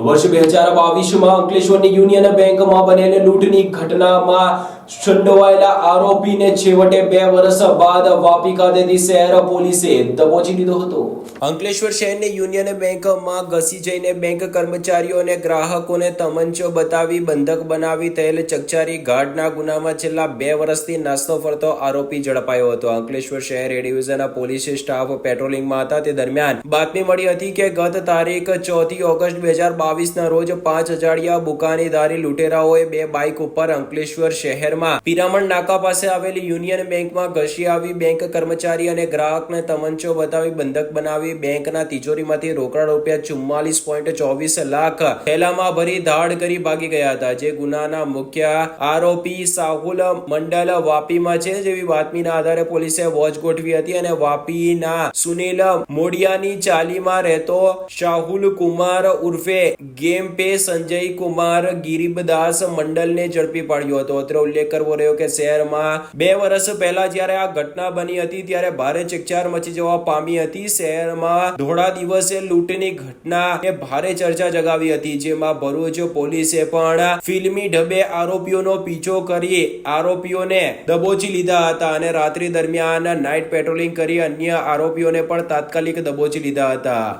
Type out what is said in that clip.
વર્ષ બે હજાર બાવીસમાં અંકલેશ્વરની યુનિયન બેંકમાં બનેલ લૂંટની ઘટનામાં સંડોવાયેલા આરોપીને છેવટે બે વર્ષ બાદ વાપી ખાતેથી શહેર પોલીસે દબોચી લીધો હતો. અંકલેશ્વર શહેરની યુનિયન બેંકમાં ઘસી જઈને બેંક કર્મચારીઓ અને ગ્રાહકોને તમંચો બતાવી બંધક બનાવી થયેલ ચકચારી ઘાટના ગુનામાં છેલ્લા બે વર્ષથી નાસ્તો ફરતો આરોપી ઝડપાયો હતો. અંકલેશ્વર શહેર એ ડિવિઝનના પોલીસ સ્ટાફ પેટ્રોલિંગમાં હતા. તે દરમિયાન બાતમી મળી હતી કે ગત તારીખ ચોથી ઓગસ્ટ બે હજાર બાવીસના રોજ પાંચ અજાણ્યા બુકાનીદારી લૂંટેરાઓએ બે બાઇક ઉપર અંકલેશ્વર શહેરમાં પિરામણ નાકા પાસે આવેલી યુનિયન બેંકમાં ઘસી આવી બેંક કર્મચારી અને ગ્રાહકને તમંચો બતાવી બંધક બનાવી બેંકના તિજોરીમાંથી રોકડા રૂપિયા ચુમ્માલીસ પોઈન્ટ ચોવીસ લાખ થેલામાં ભરી ધાડ કરી ભાગી ગયા હતા. જે ગુનાના મુખ્ય આરોપી સાહુલ મંડલ વાપીમાં છે જેવી બાતમીના આધારે પોલીસે વોચ ગોઠવી હતી અને વાપીના સુનિલ મોડિયાની ચાલીમાં રહેતો શાહુલ કુમાર ઉર્ફે ગેમ પે સંજય કુમાર ગિરીબદાસ મંડલને ઝડપી પાડ્યો હતો. અત્રે ઉલ્લેખ કરવો રહ્યો કે શહેરમાં બે વર્ષ પહેલા જ્યારે આ ઘટના બની હતી, ત્યારે ભારે ચકચાર મચી જવા પામી હતી. શહેરમાં ધોળા દિવસે લૂંટની ઘટના એ ભારે ચર્ચા જગાવી હતી, જેમાં ભરૂચ પોલીસે પણ ફિલ્મી ઢબે આરોપીઓનો પીછો કરી આરોપીઓને દબોચી લીધા હતા અને રાત્રિ દરમિયાન નાઇટ પેટ્રોલિંગ કરી અન્ય આરોપીઓને પણ તાત્કાલિક દબોચી લીધા હતા.